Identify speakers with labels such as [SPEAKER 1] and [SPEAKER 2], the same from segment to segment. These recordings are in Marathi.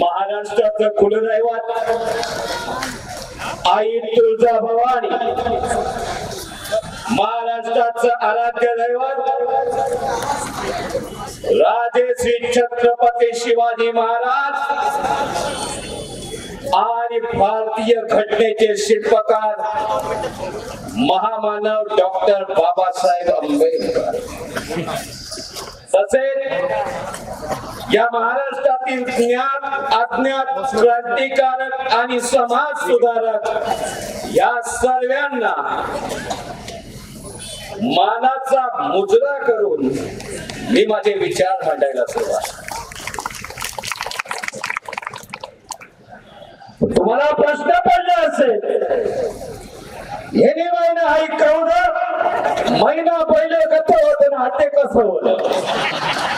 [SPEAKER 1] महाराष्ट्राचं कुलदैवत आई तुळजा भवानी. महाराष्ट्राचं आराध्य दैवत राजेश्री छत्रपती शिवाजी महाराज आणि भारतीय घटनेचे शिल्पकार महामानव डॉक्टर बाबासाहेब आंबेडकर. तसेच या महाराष्ट्रातील ज्ञात अज्ञात क्रांतिकारक आणि समाज सुधारक या सर्वांना मानाचा मुजरा करून मी माझे विचार मांडायला सुरुवात तुम्हाला प्रश्न पडला असेल येणे महिना हाय कवड महिना पहिलं कसं होतं ना ते कसं होतं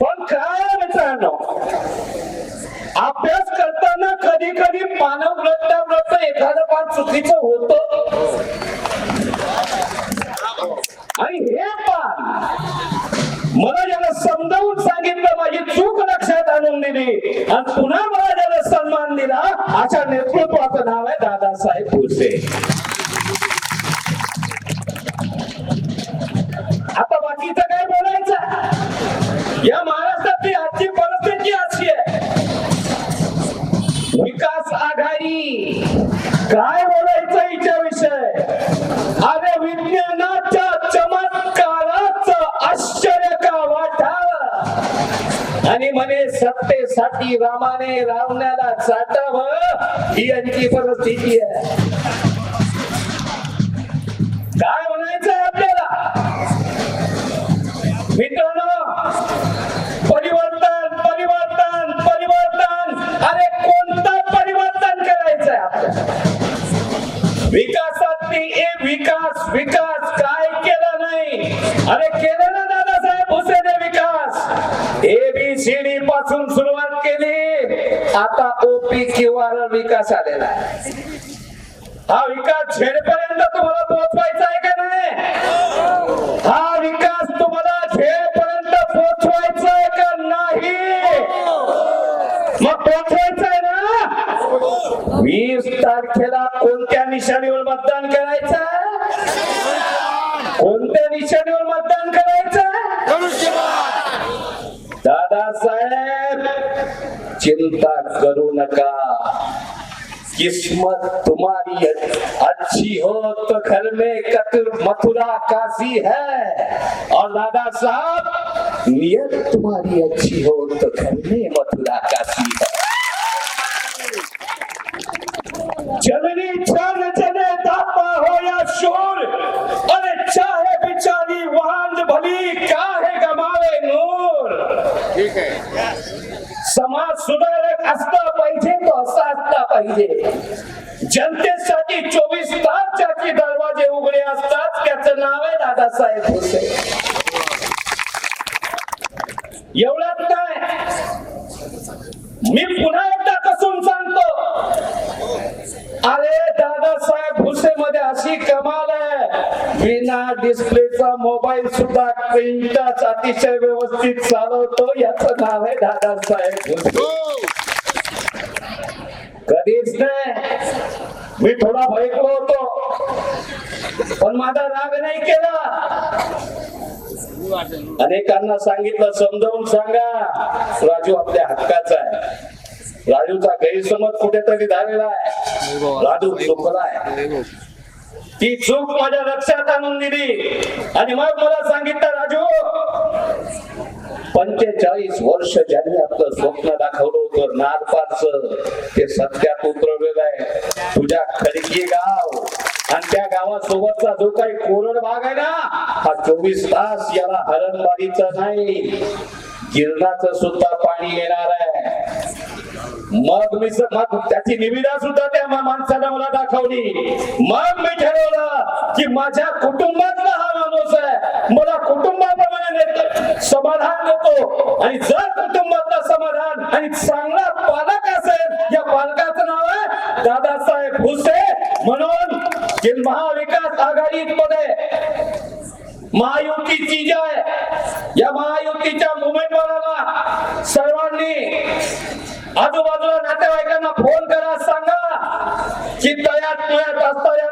[SPEAKER 1] पण काय मित्रांनो अभ्यास करताना कधी कधी मानव व्रत एखादं पान चुकीचं होत. आणि हे पान मला ज्याला समजावून सांगितलं माझी चूक लक्षात आणून दिली. आणि पुन्हा मला ज्याला सन्मान दिला अशा नेतृत्वाचं नाव आहे दादासाहेब भुसे विकास आघाडी. काय बोलायचं हिच्या विषय? अरे विज्ञानाच्या चमत्काराच आश्चर्य का वाटावं? आणि म्हणे सत्तेसाठी रामाने रावण्याला चाटावं ही यांची परिस्थिती आहे. एबीसीडी पासून सुरुवात केली. आता ओपी किंवा विकास आलेला आहे. हा विकास झेडपर्यंत तुम्हाला पोहोचवायचा आहे का नाही? हा विकास तुम्हाला झेडपर्यंत पोहोचवायचा आहे का नाही? मग पोहोचवायचा आहे ना? वीस तारखेला कोणत्या निशाणीवर मतदान करायचं? कोणत्या निशाणीवर मतदान करायचं? चिंता करू नका। किस्मत तुम्हारी अच्छी हो तो घर में कतर मथुरा काशी है। और दादा साहब, नियत तुम्हारी अच्छी हो तो घर में मथुरा काशी है। जननी छान समाज सुधारक असला पाहिजे तो असा असला पाहिजे. जनतेसाठी चोवीस तास ज्याचे दरवाजे उघडे असतात त्याच नाव आहे दादासाहेब भुसे एवढं काय मी पुन्हा एकदा कसून सांगतो अरे दादासाहेब भुसे मध्ये अशी कमाल आहे बिना डिस्प्लेचा मोबाईल सुद्धा प्रिंटच अतिशय व्यवस्थित चालवतो. याचं नाव आहे दादासाहेब
[SPEAKER 2] हो.
[SPEAKER 1] कधीच नाही. मी थोडा भयकलो होतो. पण माझा राग नाही केला. अनेकांना सांगितलं समजावून सांगा. राजू आपल्या हक्काचा आहे. राजूचा गैरसमज कुठेतरी झालेला आहे. राजू चुकलाय. ती चूक माझ्या लक्षात आणून दिली. आणि मग मला सांगितलं राजू पंचेचाळीस वर्ष ज्यांनी आपलं स्वप्न दाखवलं होतं नारपारच ते सत्यात उतरवलेलं आहे. तुझ्या खडकी गाव आणि त्या गावासोबतचा जो काही कोरड भाग आहे ना हा चोवीस तास याला हरणबारीचा नाही गिरणाचं सुद्धा पाणी येणार आहे. मग मी स- मग त्याची निविदा सुद्धा त्या माणसाने मला दाखवली. मग मी ठरवलं की माझ्या कुटुंबातला हा माणूस आहे. मला कुटुंबाप्रमाणे समाधान देतो. आणि जर कुटुंबातला समाधान आणि चांगला पालक असेल या पालकाचं नाव आहे दादासाहेब भुसे. म्हणून जे महाविकास आघाडीमध्ये महायुतीची जी आहे या महायुतीच्या उमेदवाराला सर्वांनी आजूबाजूला नातेवाईकांना फोन करा सांगा की तयात तुयात असताना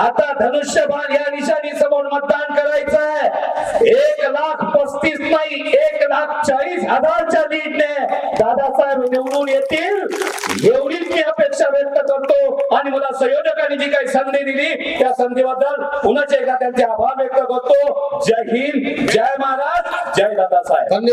[SPEAKER 1] आता धनुष्यबाण या निशाणी समोर मतदान करायचंय. एक लाख पस्तीस नाही एक लाख चाळीस हजारच्या लीडने दादासाहेब निवडून येतील. एवढीच मी अपेक्षा व्यक्त करतो. आणि मला संयोजकांनी जी काही संधी दिली त्या संधीबद्दल पुन्हा एकदा त्यांचे आभार व्यक्त करतो. जय हिंद जय महाराज जय दादासाहेब.